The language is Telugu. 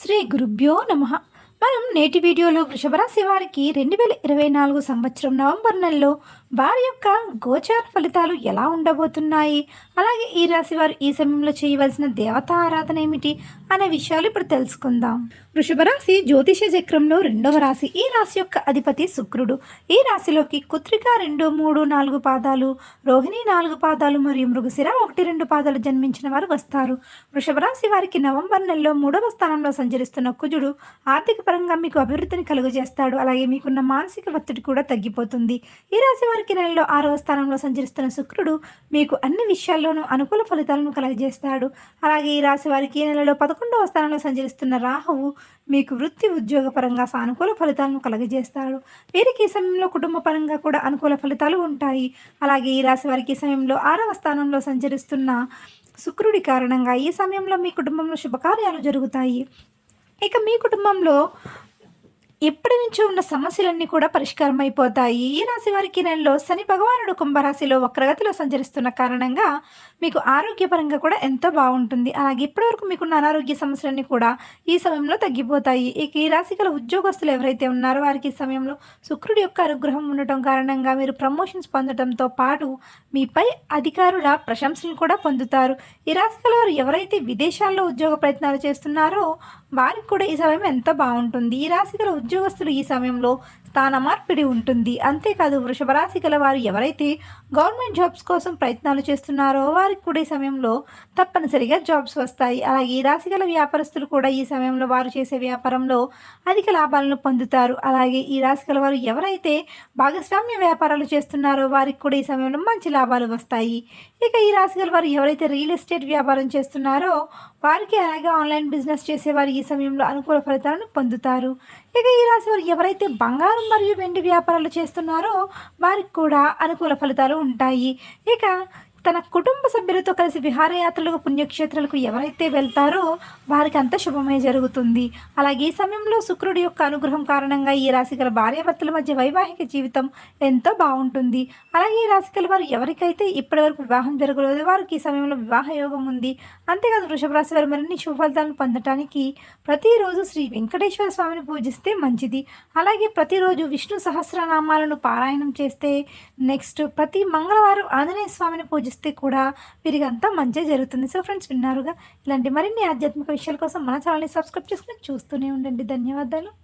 శ్రీ గురుభ్యో నమ. మనం నేటి వీడియోలో వృషభరాశి వారికి రెండు వేల ఇరవై నాలుగు సంవత్సరం నవంబర్ నెలలో వారి యొక్క గోచార ఫలితాలు ఎలా ఉండబోతున్నాయి? అలాగే ఈ రాశి వారు ఈ సమయంలో చేయవలసిన దేవతా ఆరాధన ఏమిటి? అనే విషయాలు ఇప్పుడు తెలుసుకుందాం. వృషభరాశి జ్యోతిష చక్రంలో రెండవ రాశి ఈ రాశి యొక్క అధిపతి శుక్రుడు. ఈ రాశిలోకి కుత్రిక రెండు మూడు నాలుగు పాదాలు రోహిణి నాలుగు పాదాలు మరియు మృగశిర ఒకటి రెండు పాదాలు జన్మించిన వారు వస్తారు. వృషభరాశి వారికి నవంబర్ నెలలో మూడవ స్థానంలో సంచరిస్తున్న కుజుడు ఆర్థిక పరంగా మీకు అభివృద్ధిని కలుగజేస్తాడు. అలాగే మీకున్న మానసిక ఒత్తిడి కూడా తగ్గిపోతుంది. ఈ రాశి వారికి నెలలో ఆరవ స్థానంలో సంచరిస్తున్న శుక్రుడు మీకు అన్ని విషయాల్లోనూ అనుకూల ఫలితాలను కలుగజేస్తాడు. అలాగే ఈ రాశి వారికి ఈ నెలలో పదకొండవ స్థానంలో సంచరిస్తున్న రాహువు మీకు వృత్తి ఉద్యోగ పరంగా సానుకూల ఫలితాలను కలుగజేస్తాడు. వీరికి ఈ సమయంలో కుటుంబ పరంగా కూడా అనుకూల ఫలితాలు ఉంటాయి. అలాగే ఈ రాశి వారికి ఈ సమయంలో ఆరవ స్థానంలో సంచరిస్తున్న శుక్రుడి కారణంగా ఈ సమయంలో మీ కుటుంబంలో శుభకార్యాలు జరుగుతాయి. ఇక మీ కుటుంబంలో ఇప్పటి నుంచి ఉన్న సమస్యలన్నీ కూడా పరిష్కారం అయిపోతాయి. ఈ రాశి వారికి నెలలో శని భగవానుడు కుంభరాశిలో వక్రగతిలో సంచరిస్తున్న కారణంగా మీకు ఆరోగ్యపరంగా కూడా ఎంతో బాగుంటుంది. అలాగే ఇప్పటివరకు మీకున్న అనారోగ్య సమస్యలన్నీ కూడా ఈ సమయంలో తగ్గిపోతాయి. ఇక ఈ రాశి గల ఉద్యోగస్తులు ఎవరైతే ఉన్నారో వారికి ఈ సమయంలో శుక్రుడి యొక్క అనుగ్రహం ఉండటం కారణంగా మీరు ప్రమోషన్స్ పొందడంతో పాటు మీపై అధికారుల ప్రశంసలు కూడా పొందుతారు. ఈ రాశి గల వారు ఎవరైతే విదేశాల్లో ఉద్యోగ ప్రయత్నాలు చేస్తున్నారో వారికి కూడా ఈ సమయం ఎంత బాగుంటుంది. ఈ రాశి గల ఉద్యోగస్తులు ఈ సమయంలో స్థాన మార్పిడి ఉంటుంది. అంతేకాదు వృషభ రాశి గల వారు ఎవరైతే గవర్నమెంట్ జాబ్స్ కోసం ప్రయత్నాలు చేస్తున్నారో వారికి కూడా ఈ సమయంలో తప్పనిసరిగా జాబ్స్ వస్తాయి. అలాగే ఈ రాశి గల వ్యాపారస్తులు కూడా ఈ సమయంలో వారు చేసే వ్యాపారంలో అధిక లాభాలను పొందుతారు. అలాగే ఈ రాశి గల వారు ఎవరైతే భాగస్వామ్య వ్యాపారాలు చేస్తున్నారో వారికి కూడా ఈ సమయంలో మంచి లాభాలు వస్తాయి. ఇక ఈ రాశి గల వారు ఎవరైతే రియల్ ఎస్టేట్ వ్యాపారం చేస్తున్నారో వారికి అలాగే ఆన్లైన్ బిజినెస్ చేసేవారు ఈ సమయంలో అనుకూల ఫలితాలను పొందుతారు. ఇక ఈ రాశి వారు ఎవరైతే బంగారం మరియు వెండి వ్యాపారాలు చేస్తున్నారో వారికి కూడా అనుకూల ఫలితాలు ఉంటాయి. ఇక తన కుటుంబ సభ్యులతో కలిసి విహారయాత్రలకు పుణ్యక్షేత్రాలకు ఎవరైతే వెళ్తారో వారికి అంత శుభమే జరుగుతుంది. అలాగే ఈ సమయంలో శుక్రుడి యొక్క అనుగ్రహం కారణంగా ఈ రాశి గల భార్యాభర్తల మధ్య వైవాహిక జీవితం ఎంతో బాగుంటుంది. అలాగే ఈ రాశి గల వారు ఎవరికైతే ఇప్పటివరకు వివాహం జరగలేదు వారికి ఈ సమయంలో వివాహ యోగం ఉంది. అంతేకాదు వృషభ రాశి వారు మరిన్ని శుభఫలితాలను పొందటానికి ప్రతిరోజు శ్రీ వెంకటేశ్వర స్వామిని పూజిస్తే మంచిది. అలాగే ప్రతిరోజు విష్ణు సహస్రనామాలను పారాయణం చేస్తే నెక్స్ట్ ప్రతి మంగళవారం ఆంజనేయ స్వామిని పూజిస్తే చేస్తే కూడా మీరు అంతా మంచిగా జరుగుతుంది. సో ఫ్రెండ్స్ విన్నారుగా? ఇలాంటి మరిన్ని ఆధ్యాత్మిక విషయాల కోసం మన ఛానల్ని సబ్స్క్రైబ్ చేసుకుని చూస్తూనే ఉండండి. ధన్యవాదాలు.